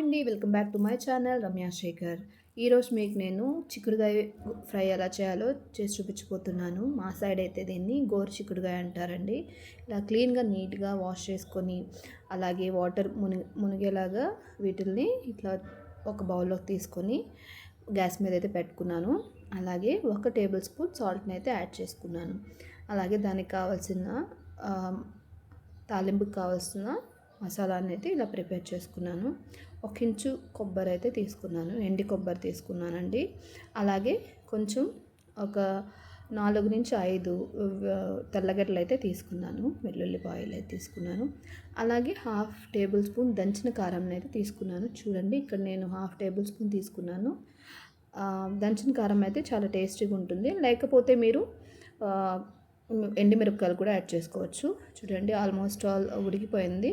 అండి welcome back to my channel Ramya Sekhar. ఈరోజు మీకు నేను చిక్కుడుగాయ ఫ్రై ఎలా చేయాలో చేసి చూపించబోతున్నాను. మా సైడ్ అయితే దీన్ని గోరు చిక్కుడుగాయ అంటారండి. ఇలా క్లీన్గా నీట్గా వాష్ చేసుకొని అలాగే వాటర్ మునిగి మునిగేలాగా వీటిల్ని ఇట్లా ఒక బౌల్లోకి తీసుకొని గ్యాస్ మీద అయితే పెట్టుకున్నాను. అలాగే ఒక టేబుల్ స్పూన్ సాల్ట్ని అయితే యాడ్ చేసుకున్నాను. అలాగే దానికి కావాల్సిన తాలింపుకి కావాల్సిన మసాలాని అయితే ఇలా ప్రిపేర్ చేసుకున్నాను. ఒక ఇంచు కొబ్బరి అయితే తీసుకున్నాను. ఎండి కొబ్బరి తీసుకున్నానండి. అలాగే కొంచెం ఒక నాలుగు నుంచి ఐదు తెల్లగడ్డలు అయితే తీసుకున్నాను. వెల్లుల్లిపాయలు అయితే తీసుకున్నాను. అలాగే హాఫ్ టేబుల్ స్పూన్ దంచిన కారం అయితే తీసుకున్నాను. చూడండి ఇక్కడ నేను హాఫ్ టేబుల్ స్పూన్ తీసుకున్నాను. దంచిన కారం అయితే చాలా టేస్టీగా ఉంటుంది. లేకపోతే మీరు ఎండిమిరపకాయలు కూడా యాడ్ చేసుకోవచ్చు. చూడండి ఆల్మోస్ట్ ఆల్ ఉడికిపోయింది.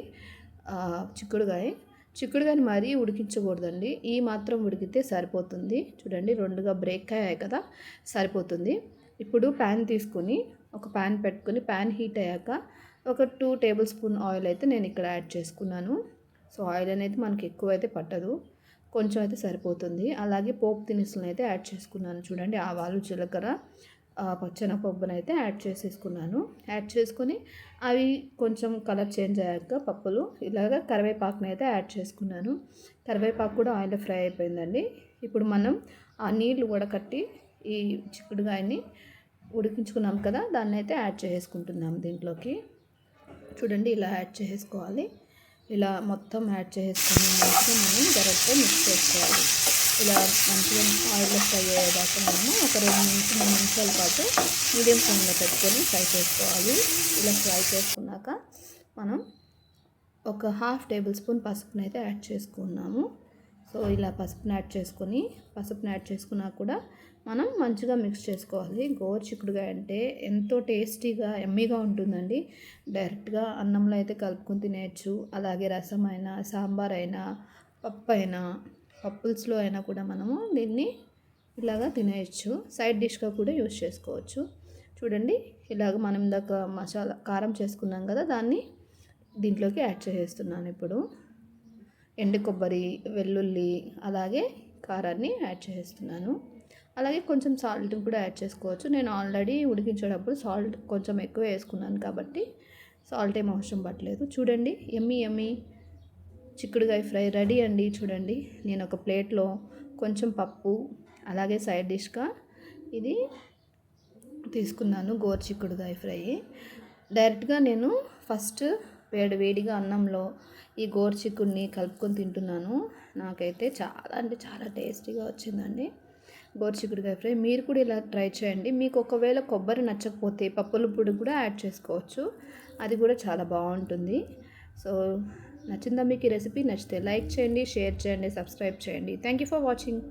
చిక్కుడుగాయ. చిక్కుడుగాయని మరీ ఉడికించకూడదండి. ఈ మాత్రం ఉడికితే సరిపోతుంది. చూడండి రెండుగా బ్రేక్ అయ్యాయి కదా సరిపోతుంది. ఇప్పుడు ప్యాన్ తీసుకొని ఒక ప్యాన్ పెట్టుకొని ప్యాన్ హీట్ అయ్యాక ఒక టూ టేబుల్ స్పూన్ ఆయిల్ అయితే నేను ఇక్కడ యాడ్ చేసుకున్నాను. సో ఆయిల్ అనేది మనకి ఎక్కువ అయితే పట్టదు. కొంచెం అయితే సరిపోతుంది. అలాగే పోపు దినుసులను అయితే యాడ్ చేసుకున్నాను. చూడండి ఆవాలు జీలకర్ర పచ్చెనపప్పును అయితే యాడ్ చేసేసుకున్నాను. యాడ్ చేసుకుని అవి కొంచెం కలర్ చేంజ్ అయ్యాక పప్పులు ఇలాగ కరివేపాకుని అయితే యాడ్ చేసుకున్నాను. కరివేపాకు కూడా ఆయిల్ ఫ్రై అయిపోయిందండి. ఇప్పుడు మనం ఆ నీళ్ళు ఉడకట్టి ఈ చిక్కుడుగాయని ఉడికించుకున్నాం కదా దాన్ని అయితే యాడ్ చేసుకుంటున్నాం దీంట్లోకి. చూడండి ఇలా యాడ్ చేసుకోవాలి ఇలా మొత్తం యాడ్ చేసుకుని మనం డైరెక్ట్గా మిక్స్ చేసుకోవాలి. ఇలా మంచిగా ఆయిల్లో ఫ్రై అయ్యేదాకా మనము ఒక రెండు నుంచి మూడు నిమిషాల పాటు మీడియం ఫ్లేమ్లో పెట్టుకొని ఫ్రై చేసుకోవాలి. ఇలా ఫ్రై చేసుకున్నాక మనం ఒక హాఫ్ టేబుల్ స్పూన్ పసుపుని అయితే యాడ్ చేసుకున్నాము. సో ఇలా పసుపుని యాడ్ చేసుకొని పసుపుని యాడ్ చేసుకున్నా కూడా మనం మంచిగా మిక్స్ చేసుకోవాలి. గోరు చిక్కుడుగా అంటే ఎంతో టేస్టీగా ఎమ్మీగా ఉంటుందండి. డైరెక్ట్గా అన్నంలో అయితే కలుపుకొని తినేయచ్చు. అలాగే రసం అయినా సాంబార్ అయినా పప్పు అయినా పప్పుల్స్లో అయినా కూడా మనము దీన్ని ఇలాగా తినేయచ్చు. సైడ్ డిష్గా కూడా యూజ్ చేసుకోవచ్చు. చూడండి ఇలాగ మనం ఇందాక మసాలా కారం చేసుకున్నాం కదా దాన్ని దీంట్లోకి యాడ్ చేసేస్తున్నాను ఇప్పుడు. ఎండు కొబ్బరి వెల్లుల్లి అలాగే కారాన్ని యాడ్ చేసేస్తున్నాను. అలాగే కొంచెం సాల్ట్ కూడా యాడ్ చేసుకోవచ్చు. నేను ఆల్రెడీ ఉడికించేటప్పుడు సాల్ట్ కొంచెం ఎక్కువ వేసుకున్నాను కాబట్టి సాల్ట్ ఏం అవసరం పట్టలేదు చూడండి ఎమ్మి ఎమ్మి. చిక్కుడుగాయ ఫ్రై రెడీ అండి చూడండి. నేను ఒక ప్లేట్లో కొంచెం పప్పు అలాగే సైడ్ డిష్గా ఇది తీసుకున్నాను గోరు చిక్కుడుగాయ ఫ్రై. డైరెక్ట్గా నేను ఫస్ట్ వేడి వేడిగా అన్నంలో ఈ గోరు చిక్కుడిని కలుపుకొని తింటున్నాను. నాకైతే చాలా అంటే చాలా టేస్టీగా వచ్చిందండి గోరు చిక్కుడుకాయ ఫ్రై. మీరు కూడా ఇలా ట్రై చేయండి. మీకు ఒకవేళ కొబ్బరి నచ్చకపోతే పప్పుల పొడి కూడా యాడ్ చేసుకోవచ్చు. అది కూడా చాలా బాగుంటుంది. సో నచ్చిందా మీకు ఈ రెసిపీ? నచ్చితే లైక్ చేయండి షేర్ చేయండి సబ్స్క్రైబ్ చేయండి. Thank you for watching